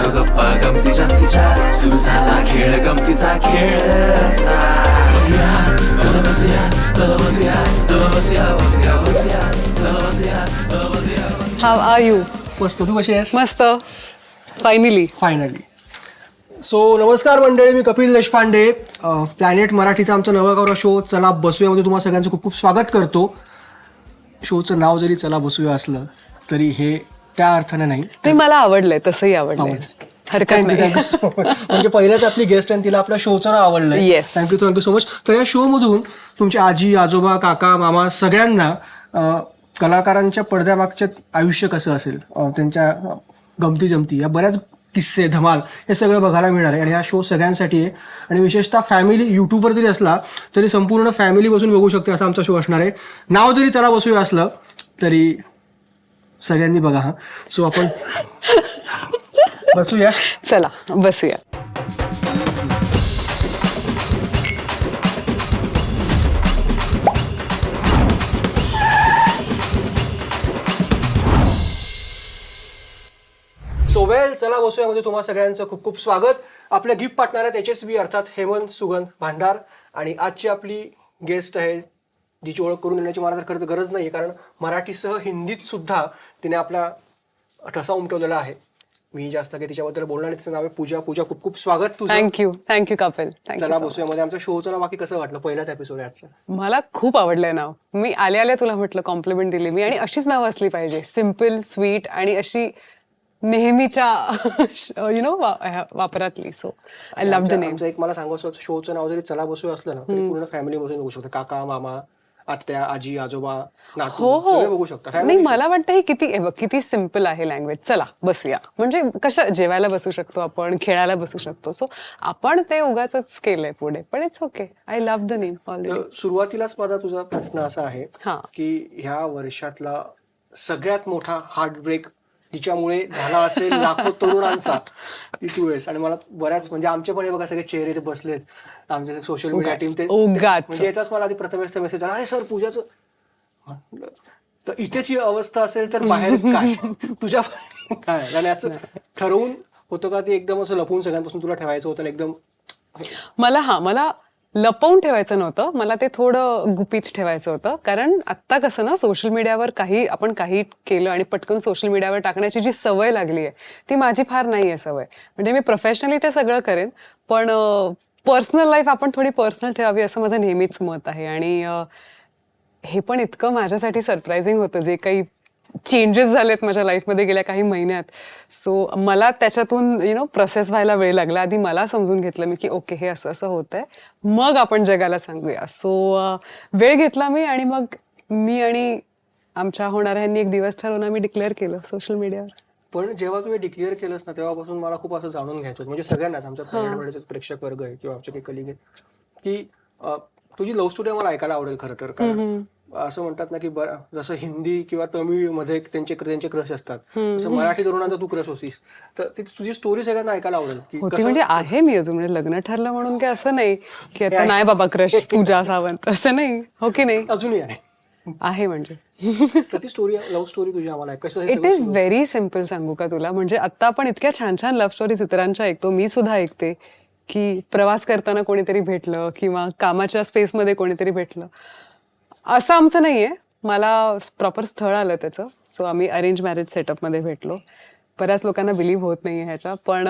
मारू गप्पा गमतीच्या तिच्या सुरू झाला खेळ गमतीचा खेळ चला बसूया चला बसूया चला बसूया बसूया बसूया चला बसूया चला बसूया. हाव आर यू मस्त तू कशी आहेस? मस्त. फायनली फायनली सो नमस्कार मंडळी मी कपिल देशपांडे. प्लॅनेट मराठीचा आमचा नवगौरव शो चला बसूयामध्ये तुम्हाला सगळ्यांचं खूप खूप स्वागत करतो. शोचं नाव जरी चला बसूया असलं तरी हे त्या अर्थाने नाही. ते मला आवडलंय तसंही आवडलंय. हरकत थँक्यू नाही. थँक्यू म्हणजे पहिल्याच आपली गेस्ट आहे तिला आपल्या शोचं नाव आवडलंय. Yes. Thank you thank you so much तर या शो मधून तुमच्या आजी आजोबा काका मामा सगळ्यांना अं, कलाकारांच्या पडद्यामागच्या आयुष्य कसं असेल? अं, त्यांच्या गमती जमती या बऱ्याच किस्से धमाल हे सगळं बघायला मिळणार आहे. आणि हा शो सगळ्यांसाठी आहे. आणि विशेषतः फॅमिली युट्यूबवर जरी असला तरी संपूर्ण फॅमिली बसून बघू शकते असा आमचा शो असणार आहे. नाव जरी चला बसूया असलं तरी सगळ्यांनी बघा हा. सो आपण बसूया. चला बसूया. सो वेल चला बसूयामध्ये तुम्हा सगळ्यांचं खूप खूप स्वागत. आपल्या गिफ्ट पार्टनर आहेत एच एस बी अर्थात हेमंत सुगंध भांडार आणि आजची आपली गेस्ट आहे जिची ओळख करून देण्याची मला तर खरं तर गरज नाही कारण मराठीसह हिंदीत सुद्धा तिने आपला ठसा उमटवलेला आहे. मी जास्त काही तिच्याबद्दल बोलणार नाही तिचं नाव आहे पूजा. पूजा खूप खूप स्वागत तुझं. Thank you thank you Kapil. चला थँक्यू बसूयामध्ये आमच्या शोचं नाव बाकी कसं वाटलं? पहिलाच एपिसोड आहे आजचा. मला खूप आवडलंय नाव. मी आल्या आल्या तुला म्हटलं कॉम्प्लिमेंट दिली मी आणि अशीच नावं असली पाहिजे. सिंपल स्वीट आणि अशी नेहमीच्या you know वापरातली. So I love the name एक मला सांगायचं शोचं नाव जरी चला बसूया असलं ना तरी पूर्ण फॅमिली बसून बघू शकतो. काका मामा आत्या आजी आजोबा हो हो. सगळे बघू शकता. नाही मला वाटतं हे किती हे बघ, किती सिंपल आहे लँग्वेज चला बसूया. म्हणजे कशा जेवायला बसू शकतो आपण खेळायला बसू शकतो. सो आपण ते उगाच केलंय पुढे पण it's okay I love the name already सुरुवातीलाच माझा तुझा प्रश्न असा आहे हा. की ह्या वर्षातला सगळ्यात मोठा हार्ट ब्रेक जिच्यामुळे झाला असेल लाखो तरुणांचा आहेस आणि मला बऱ्याच म्हणजे आमचे पण हे बघा सगळे चेहरे ते बसलेत. आमचे सोशल मीडिया टीम ते. म्हणजे याचाच मला आधी प्रथमेश मेसेज आला अरे सर पूजाचं तर इथेच ही अवस्था असेल तर बाहेर काय? तुझ्या काय? आणि असं ठरवून होतं का ते एकदम असं लपवून सगळ्यांपासून तुला ठेवायचं होतं एकदम मला हा मला लपवून ठेवायचं नव्हतं. मला ते थोडं गुपित ठेवायचं होतं. कारण आत्ता कसं ना सोशल मीडियावर काही आपण काही केलं आणि पटकन सोशल मीडियावर टाकण्याची जी सवय लागली आहे ती माझी फार नाही आहे सवय. म्हणजे मी प्रोफेशनली ते सगळं करेन पण पर्सनल लाईफ आपण थोडी पर्सनल ठेवावी असं माझं नेहमीच मत आहे. आणि हे पण इतकं माझ्यासाठी सरप्रायझिंग होतं जे काही चेंजेस झालेत माझ्या लाईफमध्ये गेल्या काही महिन्यात. सो मला त्याच्यातून यु नो प्रोसेस व्हायला वेळ लागला. आधी मला समजून घेतलं मी की ओके हे असं असं होतंय. मग आपण जगाला सांगूया. सो वेळ घेतला मी आणि मग मी आणि आमच्या होणाऱ्यांनी एक दिवस ठरवून आम्ही डिक्लेअर केलं सोशल मीडियावर पण जेव्हा तुम्ही डिक्लेअर केलंस ना तेव्हापासून मला खूप असं जाणून घ्यायचं म्हणजे सगळ्यांनाच आमच्या प्लॅनेटवरचे प्रेक्षक वर्ग आहे किंवा आमचे काही कलिग आहेत की तुझी लव्ह स्टोरी मला ऐकायला आवडेल खरं तर. कारण असं म्हणतात ना की बरं जसं हिंदी किंवा तमिळमध्ये त्यांचे त्यांचे क्रश असतात. तसं मराठी तरुणांचा तू क्रश होतीस. तर ती तुझी स्टोरी सगळ्यांना ऐकायला आवडेल म्हणजे आहे मी अजून म्हणजे लग्न ठरलं म्हणून काय असं नाही की आता नाही बाबा क्रश पूजा सावंत असं नाही. हो की नाही? अजूनही आहे. आहे म्हणजे. ती स्टोरी लव्ह स्टोरी तुझी आम्हाला आहे. कसं इट इज व्हेरी सिंपल सांगू का तुला? म्हणजे आता आपण इतक्या छान छान लव्ह स्टोरीज इतरांच्या ऐकतो मी सुद्धा ऐकते की प्रवास करताना कोणीतरी भेटलं किंवा कामाच्या स्पेसमध्ये कोणीतरी भेटलं. असं आमचं नाहीये. मला प्रॉपर स्थळ आलं त्याचं. सो आम्ही अरेंज मॅरेज सेटअपमध्ये भेटलो. बऱ्याच लोकांना बिलीव्ह होत नाही ह्याच्या. पण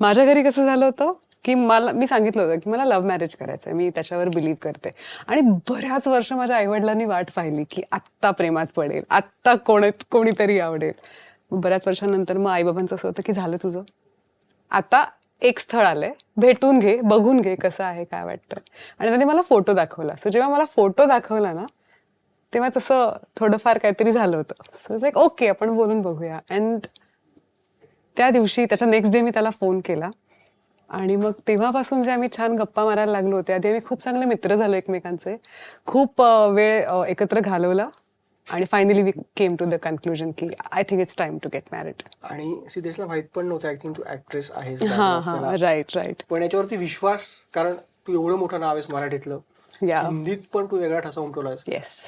माझ्या घरी कसं झालं होतं की मला मी सांगितलं होतं की मला लव्ह मॅरेज करायचं आहे मी त्याच्यावर बिलीव्ह करते. आणि बऱ्याच वर्ष माझ्या आईवडिलांनी वाट पाहिली की आत्ता प्रेमात पडेल. आत्ता कोण कोणीतरी आवडेल. बऱ्याच वर्षानंतर मग आईबाबांचं असं होतं की झालं तुझं. आता एक स्थळ आलंय. भेटून घे बघून घे कसं आहे काय वाटतं. आणि त्याने मला फोटो दाखवला. सो जेव्हा मला फोटो दाखवला ना तेव्हा तसं थोडंफार काहीतरी झालं होतं. सो लाईक ओके आपण बोलून बघूया. अँड त्या दिवशी त्याच्या नेक्स्ट डे मी त्याला फोन केला. आणि मग तेव्हापासून जे आम्ही छान गप्पा मारायला लागलो होते आधी आम्ही खूप चांगले मित्र झालो एकमेकांचे. खूप वेळ एकत्र घालवला. आणि finally we came to the conclusion की I think it's time to get married आणि सिद्धेशला माहीत पण नव्हतं आय थिंक तू ऍक्ट्रेस आहेस हा हा राईट राईट पण याच्यावरती विश्वास कारण तू एवढं मोठं नाव आहेस मराठीतलं. हिंदीत पण तू वेगळा ठसा.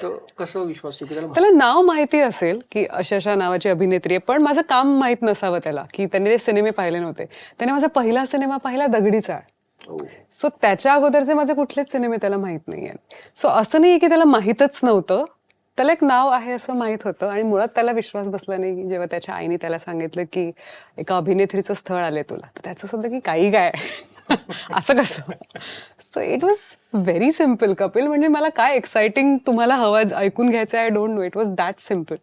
तर कसं विश्वास त्याला नाव माहिती असेल की अशा अशा नावाची अभिनेत्री आहे पण माझं काम माहीत नसावं त्याला की त्यांनी ते सिनेमे पाहिले नव्हते. त्याने माझा पहिला सिनेमा पाहिला दगडी चाळ. हो. सो त्याच्या अगोदरचे माझे कुठलेच सिनेमे त्याला माहीत नाहीये सो असं नाहीये की त्याला माहीतच नव्हतं त्याला एक नाव आहे असं माहीत होतं आणि मुळात त्याला विश्वास बसला नाही की जेव्हा त्याच्या आईने त्याला सांगितलं की एका अभिनेत्रीचं स्थळ आलंय तुला. तर त्याचं सुद्धा की काही काय असं कसं? So it was very simple Kapil. म्हणजे मला काय एक्साइटिंग तुम्हाला हवा ऐकून घ्यायचं I don't know it was that simple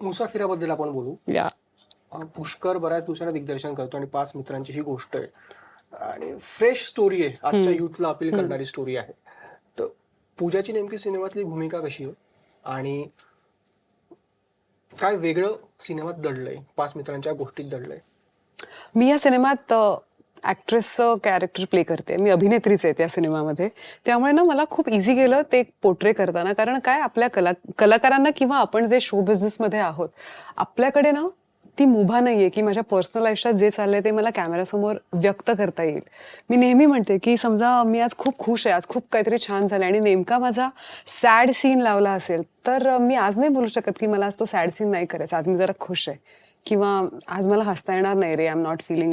मुसाफिराबद्दल आपण बोलू. या पुष्कर बऱ्याच दिवसांना दिग्दर्शन करतो आणि पाच मित्रांची ही गोष्ट आहे. आणि फ्रेश स्टोरी आहे. आजच्या युथला अपील करणारी स्टोरी आहे. पूजाची नेमकी सिनेमातली भूमिका कशी आहे? आणि काय वेगळं सिनेमात दडलंय? पाच मित्रांच्या गोष्टीत दडलंय. मी या सिनेमात ॲक्ट्रेसचं कॅरेक्टर प्ले करते. मी अभिनेत्रीच आहे त्या सिनेमामध्ये. त्यामुळे ना मला खूप इझी गेलं ते पोर्ट्रे करताना. कारण काय आपल्या कला कलाकारांना किंवा आपण जे शो बिझनेसमध्ये आहोत आपल्याकडे ना ती मुभा नाही आहे की माझ्या पर्सनल आयुष्यात जे चाललंय ते मला कॅमेऱ्यासमोर व्यक्त करता येईल. मी नेहमी म्हणते की समजा मी आज खूप खुश आहे आज खूप काहीतरी छान झालं आणि नेमका माझा सॅड सीन लावला असेल तर मी आज नाही बोलू शकत की मला आज तो सॅड सीन नाही करायचा. आज मी जरा खुश आहे. किंवा आज मला हसता येणार नाही रे I am not feeling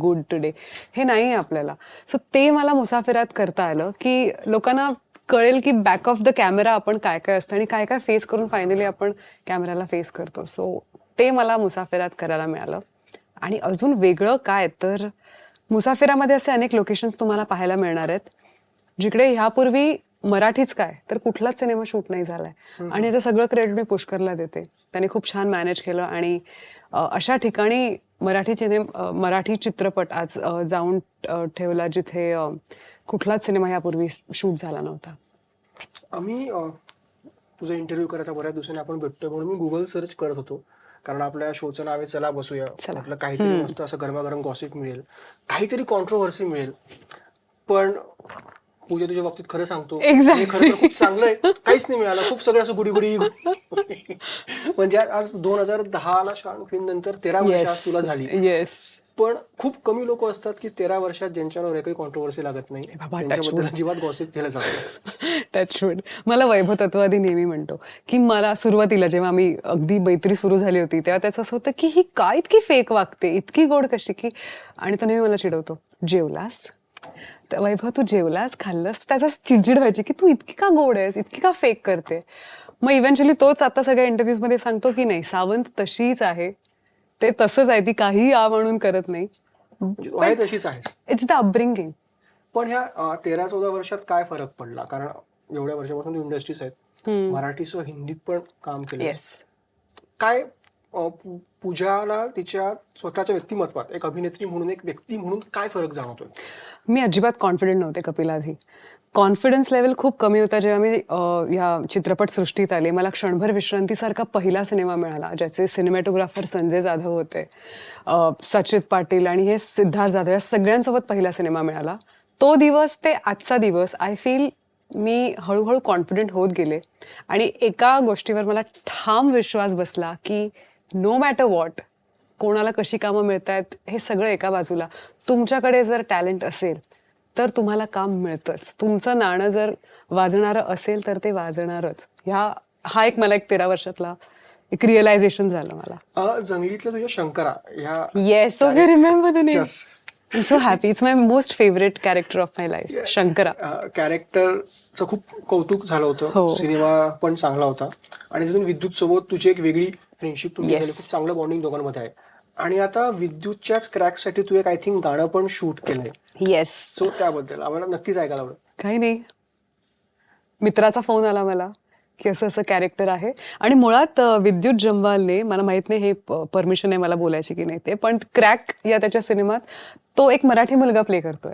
good today हे नाही आहे आपल्याला. सो ते मला मुसाफिरात करता आलं की लोकांना कळेल की बॅक ऑफ द कॅमेरा आपण काय काय असतं आणि काय काय फेस करून फायनली आपण कॅमेराला फेस करतो. सो ते मला मुसाफिरात करायला मिळालं. आणि अजून वेगळं काय? तर मुसाफिरामध्ये असे अनेक लोकेशन्स तुम्हाला पाहायला मिळणार आहेत. जिकडे ह्यापूर्वी मराठीच काय? तर कुठलाच सिनेमा शूट नाही झालाय. आणि याचं सगळं क्रेडिट मी पुष्करला देते. त्याने खूप छान मॅनेज केलं आणि अशा ठिकाणी मराठी सिने मराठी चित्रपट आज जाऊन ठेवला जिथे कुठलाच सिनेमा यापूर्वी शूट झाला नव्हता. आम्ही तुझा इंटरव्ह्यू करायचा बऱ्याच दिवसांनी आपण भेटतोय म्हणून मी गुगल सर्च करत होतो. कारण आपल्या शोचं नाव आहे चला बसूया. म्हटलं काहीतरी मस्त असं गरमागरम गॉसिप मिळेल. काहीतरी कॉन्ट्रोव्हर्सी मिळेल. पण पूजा तुझ्या बाबतीत खरं सांगतो. Exactly. हे खरं खूप चांगलं आहे. काहीच नाही मिळालं. खूप सगळं असं गुडी गुडी म्हणजे आज दोन हजार दहा ला फिल्म नंतर तेरा वर्ष तुला झाली. येस पण खूप कमी लोक असतात की तेरा वर्षात ज्यांच्यावर एकही कॉन्ट्रोव्हर्सी लागत नाही त्यांच्याबद्दल अजिबात गॉसिप केलं जातं टचवूड मला वैभव तत्वादी नेहमी म्हणतो की मला सुरुवातीला जेव्हा आम्ही अगदी मैत्री सुरू झाली होती तेव्हा त्याचं असं होतं की ही काय इतकी फेक वागते इतकी गोड कशी की आणि तो नेहमी मला चिडवतो जेवलास? वैभव तू जेवलास खाल्लंस त्याचा चिडचिड व्हायची की तू इतकी का गोड आहेस इतकी का फेक करते? मग इव्हेंच्युअली तोच आता सगळ्या इंटरव्ह्यूजमध्ये सांगतो की नाही सावंत तशीच आहे. ते तसंच आहे ती काही आ म्हणून करत नाही. आहे तशीच आहेस इट्स द अपब्रिंगिंग पण ह्या तेरा चौदा वर्षात काय फरक पडला? कारण एवढ्या वर्षापासून इंडस्ट्रीज आहेत. मराठीसह हिंदीत पण काम केलं काय पूजाला तिच्या स्वतःच्या व्यक्तिमत्वात एक अभिनेत्री म्हणून एक व्यक्ती म्हणून काय फरक जाणवतोय? मी अजिबात कॉन्फिडंट नव्हते कपिल आधी कॉन्फिडन्स लेवल खूप कमी होता जेव्हा मी ह्या चित्रपट सृष्टीत आले. मला क्षणभर विश्रांतीसारखा पहिला सिनेमा मिळाला ज्याचे सिनेमॅटोग्राफर संजय जाधव होते सचित पाटील आणि हे सिद्धार्थ जाधव या सगळ्यांसोबत पहिला सिनेमा मिळाला. तो दिवस ते आजचा दिवस आय फील मी हळूहळू कॉन्फिडंट होत गेले. आणि एका गोष्टीवर मला ठाम विश्वास बसला की नो मॅटर वॉट कोणाला कशी कामं मिळत आहेत हे सगळं एका बाजूला. तुमच्याकडे जर टॅलेंट असेल तर तुम्हाला काम मिळतंच. तुमचं नाणं जर वाजणारं असेल तर ते वाजणारच. ह्या हा एक मला एक तेरा वर्षातला एक रिअलायझेशन झालं मला. अं, जंगलीतल्या तुझ्या शंकरा ह्या yes so remember the name Yes. So happy it's my most favourite character of my life Shankara कॅरेक्टरचं खूप कौतुक झालं होतं. हो. सिनेमा पण चांगला होता. आणि तिथून विद्युत सोबत तुझी एक वेगळी फ्रेंडशिप तुमची. झाली. खूप चांगलं बॉन्डिंग दोघांमध्ये आहे. आणि आता विद्युतच्याच क्रॅकसाठी तू एक आय थिंक गाणं पण शूट केलंय. येस सो त्याबद्दल आम्हाला नक्कीच ऐकायला आवडेल. काही नाही. मित्राचा फोन आला मला. की असं असं कॅरेक्टर आहे. आणि मुळात विद्युत जंबालने मला माहीत नाही हे परमिशन आहे मला बोलायची की नाही ते पण क्रॅक या त्याच्या सिनेमात तो एक मराठी मुलगा प्ले करतोय.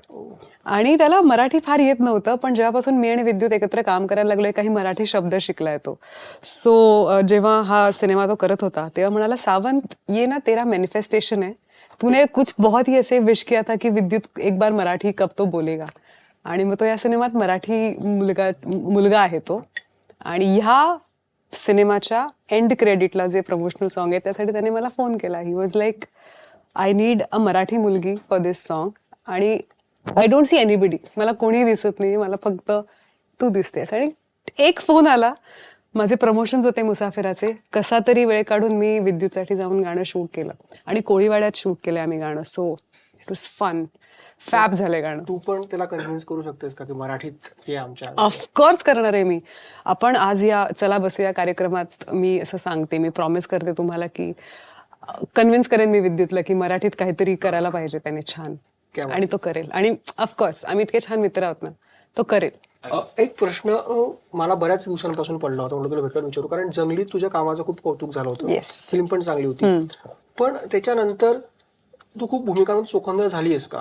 आणि त्याला मराठी फार येत नव्हतं पण जेव्हापासून मी आणि विद्युत एकत्र काम करायला लागलोय काही मराठी शब्द शिकलाय तो. सो जेव्हा हा सिनेमा तो करत होता तेव्हा म्हणाला सावंत ये ना तेरा मॅनिफेस्टेशन है तूने कुछ बहुत ही ऐसे विश किया था कि विद्युत एक बार मराठी कब तो बोलेगा. आणि मग तो या सिनेमात मराठी मुलगा मुलगा आहे तो. आणि ह्या सिनेमाच्या एंड क्रेडिटला जे प्रमोशनल सॉन्ग आहे त्यासाठी त्याने मला फोन केला. He was like I need a Marathi मुलगी फॉर दिस सॉन्ग आणि आय डोंट सी एनीबडी मला कोणी दिसत नाही. मला फक्त तू दिसतेस. आणि एक फोन आला. माझे प्रमोशन्स होते मुसाफिराचे. कसा तरी वेळ काढून मी विद्युतसाठी जाऊन गाणं शूट केलं. आणि कोळीवाड्यात शूट केलं आम्ही गाणं. So it was fun fab झालंय गाणं. तू पण त्याला कन्व्हिन्स करू शकतेस का की मराठीत आमच्या ऑफकोर्स करणार आहे मी. आपण आज या चला बसूया कार्यक्रमात. मी असं सांगते मी प्रॉमिस करते तुम्हाला की कन्व्हिन्स करेन मी विद्युतला की मराठीत काहीतरी करायला पाहिजे त्याने छान. आणि तो करेल. आणि ऑफकोर्स आम्ही इतके छान मित्र आहोत ना तो करेल. एक प्रश्न मला बऱ्याच दिवसांपासून पडला होता म्हणून तुला भेटला विचारू. कारण जंगलीत तुझ्या कामाचं खूप कौतुक झालं होतं. Yes. फिल्म पण चांगली होती. पण त्याच्यानंतर तू खूप भूमिकांमध्ये चोखंदर झालीयस का?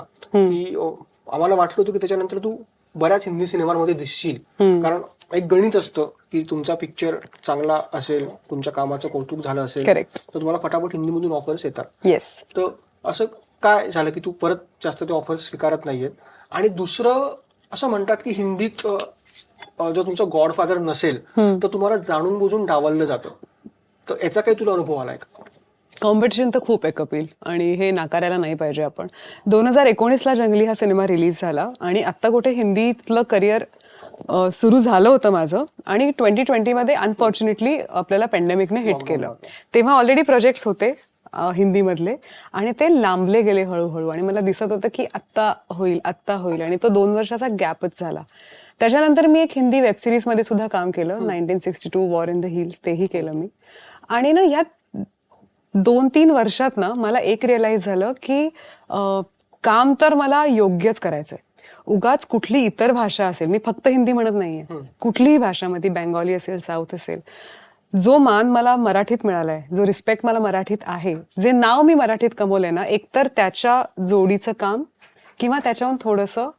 की अ, आम्हाला वाटलं होतं की त्याच्यानंतर तू बऱ्याच हिंदी सिनेमांमध्ये दिसशील. कारण एक गणित असतं की तुमचा पिक्चर चांगला असेल तुमच्या कामाचं कौतुक झालं असेल. तर तुम्हाला फटाफट हिंदीमधून ऑफर्स येतात. येस तर असं काय झालं की तू परत जास्त ते ऑफर स्वीकारत नाहीयेत? आणि दुसरं असं म्हणतात की हिंदीत जर तुमचा गॉडफादर नसेल तर तुम्हाला जाणून बुजून डावललं जातं. तर याचा काही तुला अनुभव आलाय का? कॉम्पिटिशन तर खूप आहे कपिल आणि हे नाकारायला नाही पाहिजे आपण. दोन हजार एकोणीसला जंगली हा सिनेमा रिलीज झाला आणि आत्ता कुठे हिंदीतलं करिअर सुरू झालं होतं माझं आणि ट्वेंटी ट्वेंटीमध्ये अनफॉर्च्युनेटली आपल्याला पॅन्डेमिकने हिट केलं. तेव्हा ऑलरेडी प्रोजेक्ट्स होते हिंदीमधले आणि ते लांबले गेले हळूहळू आणि मला दिसत होतं की आत्ता होईल आत्ता होईल आणि तो दोन वर्षाचा गॅपच झाला. त्याच्यानंतर मी एक हिंदी वेब सिरीजमध्ये सुद्धा काम केलं nineteen sixty two war in the hills तेही केलं मी. आणि ना ह्यात दोन तीन वर्षात ना मला एक रिअलाइज झालं की अं, काम तर मला योग्यच करायचंय. उगाच कुठली इतर भाषा असेल मी फक्त हिंदी म्हणत नाहीये. कुठलीही भाषा ती बेंगॉली असेल साऊथ असेल जो मान मला मराठीत मिळालाय जो रिस्पेक्ट मला मराठीत आहे जे नाव मी मराठीत कमवलंय ना एकतर त्याच्या जोडीचं काम किंवा त्याच्याहून थोडंसं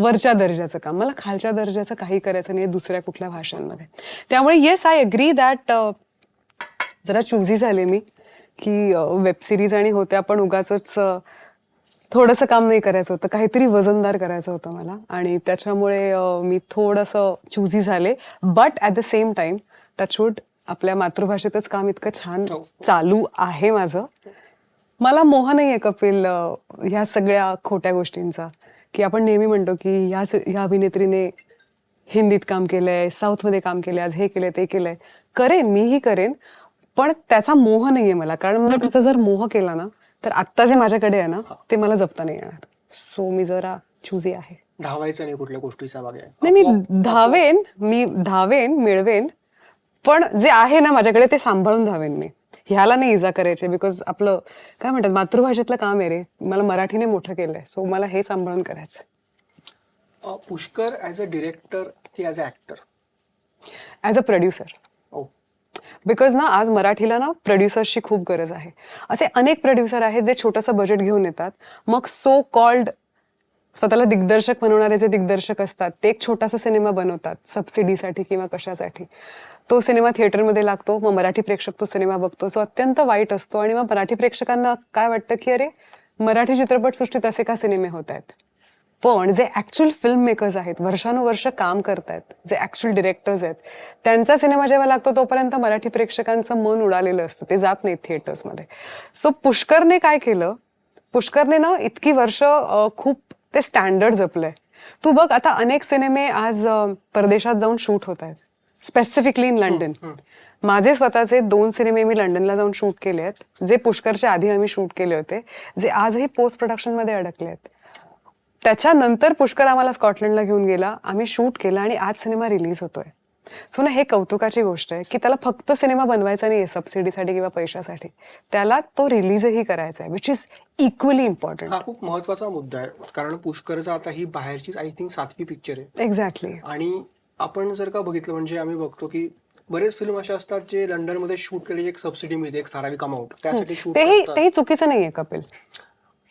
वरच्या दर्जाचं काम. मला खालच्या दर्जाचं काही करायचं नाही दुसऱ्या कुठल्या भाषांमध्ये. त्यामुळे येस आय अग्री दॅट जरा चुझी झाले मी. की वेब सिरीज आणि होत्या पण उगाच थोडंसं काम नाही करायचं होतं. काहीतरी वजनदार करायचं होतं मला. आणि त्याच्यामुळे मी थोडंसं चुझी झाले. But at the same time touchwood आपल्या मातृभाषेतच काम इतकं छान चालू आहे माझं. मला मोह नाही आहे कपिल ह्या सगळ्या खोट्या गोष्टींचा. की आपण नेहमी म्हणतो की ह्या ह्या अभिनेत्रीने हिंदीत काम केलंय साऊथमध्ये काम केलंय आज हे केलंय ते केलंय. करेन मीही करेन. पण त्याचा मोह नाहीये मला. कारण मला त्याचा जर मोह केला ना तर आत्ता जे माझ्याकडे आहे ना ते मला जपता नाही येणार. सो मी जरा चुजी आहे. धावायचं नाही कुठल्या गोष्टीचा मागे. नाही मी धावेन मी धावेन मिळवेन पण जे आहे ना माझ्याकडे ते सांभाळून धावेन मी. ह्याला नाही इजा करायचे बिकॉज आपलं काय म्हणतात मातृभाषेतलं काम आहे रे. मला मराठीने मोठं केलंय सो मला हे सांभाळून करायचं अ, पुष्कर ऍज अ डिरेक्टर की as a actor as a producer because ना आज मराठीला ना प्रोड्युसर्सची खूप गरज आहे. असे अनेक प्रोड्युसर आहेत जे छोटंसं बजेट घेऊन येतात. मग सो कॉल्ड स्वतःला दिग्दर्शक बनवणारे जे दिग्दर्शक असतात ते एक छोटासा सिनेमा बनवतात सबसिडीसाठी किंवा कशासाठी. तो सिनेमा थिएटरमध्ये लागतो मग मराठी प्रेक्षक तो सिनेमा बघतो. जो अत्यंत वाईट असतो. आणि मग मराठी प्रेक्षकांना काय वाटतं की अरे मराठी चित्रपटसृष्टीत असे का सिनेमे होत आहेत? पण जे ऍक्च्युअल फिल्म मेकर्स आहेत वर्षानुवर्ष काम करतायत जे ऍक्च्युअल डिरेक्टर्स आहेत त्यांचा सिनेमा जेव्हा लागतो तोपर्यंत मराठी प्रेक्षकांचं मन उडालेलं असतं. ते जात नाहीत थिएटर्समध्ये सो पुष्करने काय केलं? पुष्करने ना इतकी वर्ष खूप ते स्टँडर्ड जपलंय. तू बघ आता अनेक सिनेमे आज परदेशात जाऊन शूट होत आहेत. स्पेसिफिकली इन लंडन माझे स्वतःचे दोन सिनेमे मी लंडनला जाऊन शूट केले आहेत. जे पुष्करच्या आधी आम्ही शूट केले होते. जे आजही पोस्ट प्रोडक्शनमध्ये अडकले आहेत. त्याच्यानंतर पुष्कर आम्हाला स्कॉटलंडला घेऊन गेला. आम्ही शूट केला आणि आज सिनेमा रिलीज होतोय. सो ना हे कौतुकाची गोष्ट आहे की त्याला फक्त सिनेमा बनवायचा नाही सबसिडीसाठी किंवा पैशासाठी. त्याला तो रिलीजही करायचा आहे विच इज इक्वली इम्पॉर्टंट हा खूप महत्त्वाचा मुद्दा आहे. कारण पुष्करचा आता ही बाहेरचीच आय थिंक सातवी पिक्चर आहे. एक्झॅक्टली आणि आपण जर का बघितलं म्हणजे आम्ही बघतो की बरेच फिल्म असे असतात जे लंडनमध्ये शूट केले एक सबसिडी मिळते एक ठराविक अमाऊंट त्यासाठी शूट तेही चुकीचं नाहीये कपिल.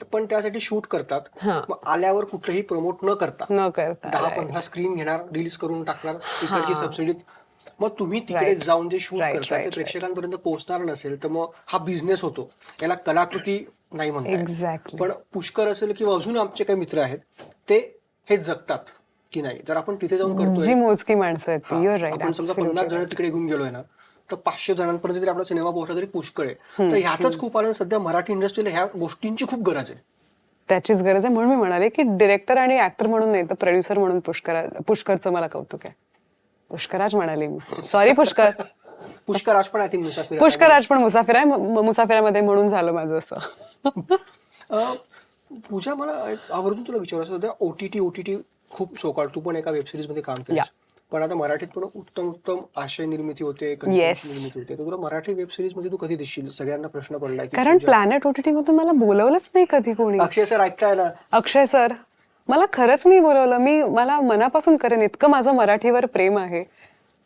पण त्यासाठी शूट करतात. मग आल्यावर कुठलंही प्रमोट न करता न करता. दहा. पंधरा स्क्रीन घेणार रिलीज करून टाकणार तिकडची सबसिडी मग तुम्ही तिकडे. जाऊन जे शूट करता ते प्रेक्षकांपर्यंत पोहोचणार नसेल तर मग हा बिझनेस होतो. याला कलाकृती नाही म्हणतात. पण पुष्कर असेल किंवा अजून आमचे काही मित्र आहेत ते हे जगतात की नाही? जर आपण तिथे जाऊन जी करतोय. मोजकी माणसं आहेत आपण समजा पन्नास जण तिकडे घेऊन गेलोय ना तर पाचशे जणांपर्यंत जरी आपला सिनेमा पोहोचला तरी पुष्कळ आहे. तर ह्यातच खूप आलं सध्या मराठी इंडस्ट्रीला ह्या गोष्टींची खूप गरज आहे. त्याचीच गरज आहे. म्हणून मी म्हणाले की डिरेक्टर आणि ऍक्टर म्हणून नाही तर प्रोड्युसर म्हणून पुष्कर पुष्करचं मला कौतुक आहे. पुष्कराज म्हणाले मी. सॉरी पुष्कर. पुष्कराज पण आय थिंक मुसाफिर पुष्कराज पण मुसाफिर आहे. मुसाफिरामध्ये म्हणून झालं माझं असं. पूजा मला आवर्जून तुला विचारायचं ओटीटी ओटीटी खूप सोकाळ तू पण एका वेबसिरीजमध्ये काम केलं. पण आता मराठीत पण उत्तम उत्तम आशय निर्मिती होते. निर्मिती होते. तुला मराठी वेब सिरीजमध्ये तू कधी दिसशील? सगळ्यांना प्रश्न पडलाय कारण प्लॅनेट ओटीटी मधून मला बोलवलंच नाही कधी कोणी. अक्षय सर ऐकताय ना? अक्षय सर मला खरंच नाही बोलवलं. मी मला मनापासून करेन इतकं माझं मराठीवर प्रेम आहे.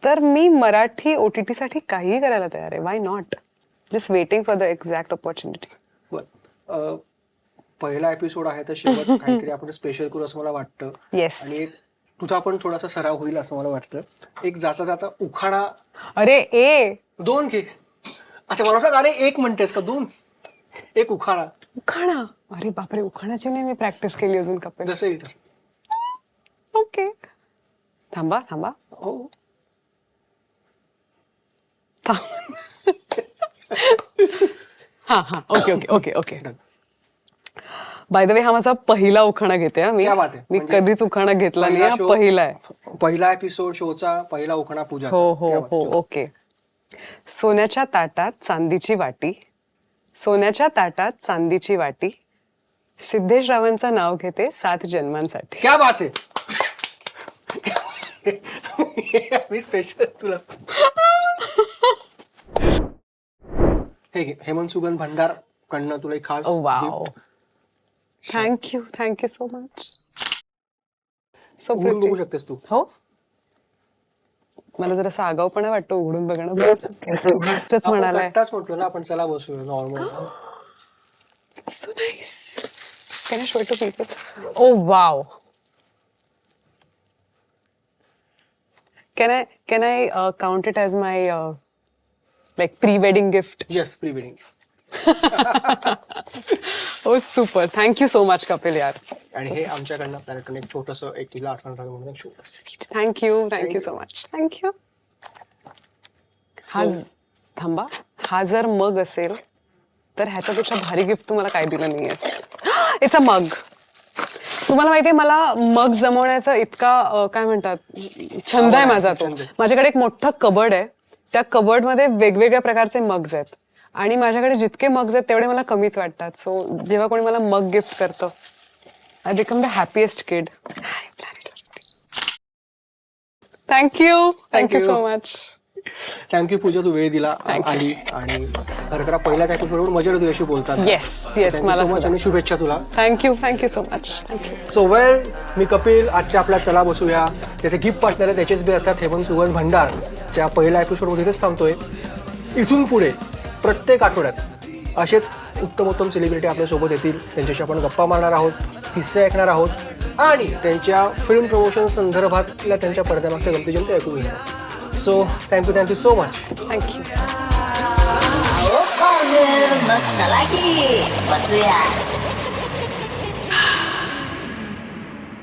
तर मी मराठी ओटीटी साठी काहीही करायला तयार आहे. Why not just waiting for the exact opportunity बर. पहिला एपिसोड आहे तर शेवट काहीतरी आपण स्पेशल करू असं मला वाटतं. आणि एक तुझा पण थोडासा सराव होईल असं मला वाटतं. एक जाता जाता उखाणा अरे ए! दोन घे. अच्छा मला वाटलं अरे एक म्हणतेस का? दोन. एक उखाणा उखाणा अरे बापरे उखाणाची नाही मी प्रॅक्टिस केली अजून कपेल. जसं येईल तसं. ओके. थांबा थांबा. हो. हा हा. Okay okay okay okay. By the way हा माझा पहिला उखाणा घेते मी. क्या बात आहे. मी म्हणजे कधीच उखाणा घेतला नाही पहिला हा पहिला आहे. पहिला एपिसोड शोचा पहिला उखाणा पूजा हो हो हो ओके. सोन्याच्या ताटात चांदीची वाटी. सोन्याच्या ताटात चांदीची वाटी. सिद्धेश रावांचं नाव घेते सात जन्मांसाठी. क्या बात आहे. स्पेशल तुला. हे हेमंत सुगंध भंडार कडनं तुला एक खास wow gift. Thank you thank you so much so उघडून बघू शकतेस तू हो मला जरासा आगाऊपणा वाटतो उघडून बघणं मस्तच आपण म्हणालाय कट्टाच म्हटलो ना आपण चला बसूया normal So nice. Can I show it to people? Oh wow. Can I can I uh, count it as my uh, like pre-wedding gift? Yes pre wedding Super. Thank you so much, Kapil yaar. आणि हे आमच्याकडनं आपल्याकडनं एक छोटस एक तिला आठवण राहावी म्हणून छोटस you so much. Thank you. हा थांबा हा जर मग असेल तर ह्याच्यापेक्षा भारी गिफ्ट तुम्हाला काय दिलं नाहीयेस इट्स अ मग तुम्हाला माहितीये मला मग जमवण्याचा इतका अं, काय म्हणतात छंद आहे माझा तो. माझ्याकडे एक मोठं कबड आहे त्या कबडमध्ये वेगवेगळ्या प्रकारचे मग्स आहेत आणि माझ्याकडे जितके मग्स आहेत तेवढे मला कमीच वाटतात. सो जेव्हा कोणी मला मग गिफ्ट करतं I become the happiest kid thank you thank you. So much thank you Pooja तू वेळ दिला आली आणि खरं तर पहिल्याच एपिसोडवर मजा आली तुझ्याशी बोलताना. Yes, yes, Thank you मला सुद्धा. आणि शुभेच्छा तुला. Thank you thank you so much thank you so well मी कपिल आजच्या आपल्या चला बसूया. त्याचे गिफ्ट पार्टनर त्याचेच बी अर्थात हेमंत सुगंध भंडार च्या पहिल्या एपिसोडमध्ये थांबतोय. इथून पुढे. प्रत्येक आठवड्यात असेच उत्तम उत्तम सेलिब्रिटी आपल्यासोबत येतील. त्यांच्याशी आपण गप्पा मारणार आहोत किस्से ऐकणार आहोत आणि त्यांच्या फिल्म प्रमोशन संदर्भातल्या त्यांच्या पडद्यामागच्या गमती जमती ऐकून घेणार so thank you thank you so much thank you मग चला की बसूया